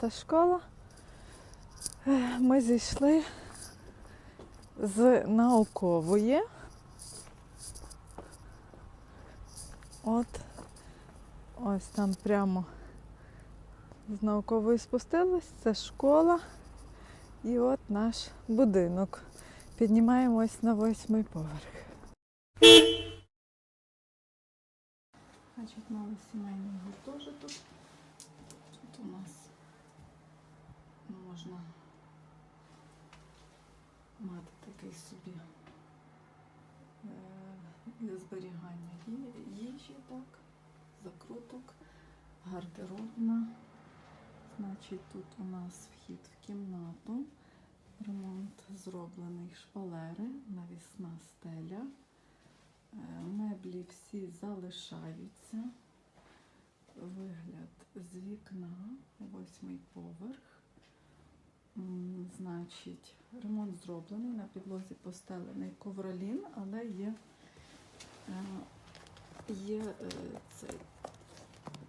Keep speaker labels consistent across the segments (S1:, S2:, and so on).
S1: Та школа. Е, Ми зійшли з наукової. От ось там прямо з наукової спустились. Це школа. І от наш будинок. Піднімаємось на восьмий поверх. Значить, мали сімейний гуртожиток. Тут у нас можна мати такий собі е, для зберігання їжі, так, закруток, гардеробна. Значить, тут у нас вхід в кімнату, ремонт зроблений шпалери, навісна стеля. Е, Меблі всі залишаються. Вигляд з вікна, восьмий поверх. Значить, ремонт зроблений, на підлозі постелений ковролін, але є, е, є е, цей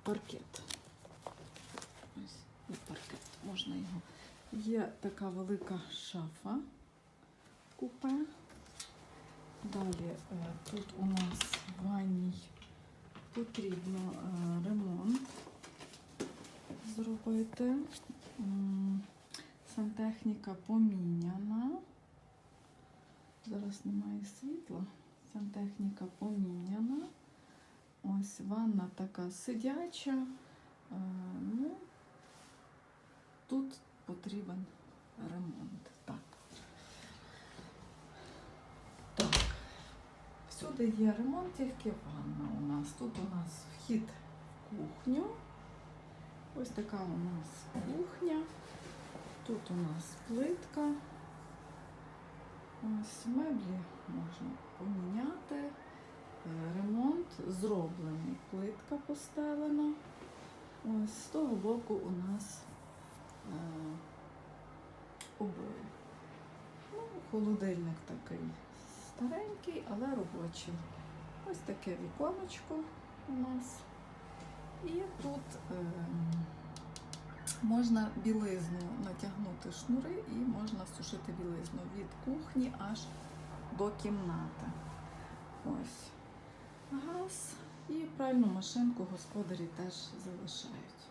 S1: паркет. Ось і паркет, можна його. Є така велика шафа купе. Далі е, тут у нас ванній потрібно ремонт зробити. Сантехніка поміняна. Зараз немає світла. Сантехніка поміняна. Ось ванна така сидяча. Е, Ну, тут потрібен ремонт. Так. Так. Всюди є ремонт, тільки ванна у нас. Тут у нас вхід в кухню. Ось така у нас кухня. Тут у нас плитка. Ось меблі можна поміняти. Ремонт зроблений. Плитка постелена. Ось з того боку у нас е, обої. Ну, холодильник такий старенький, але робочий. Ось таке віконечко у нас. І тут е, можна білизну натягнути шнури і можна сушити білизну від кухні аж до кімнати. Ось газ і пральну машинку господарі теж залишають.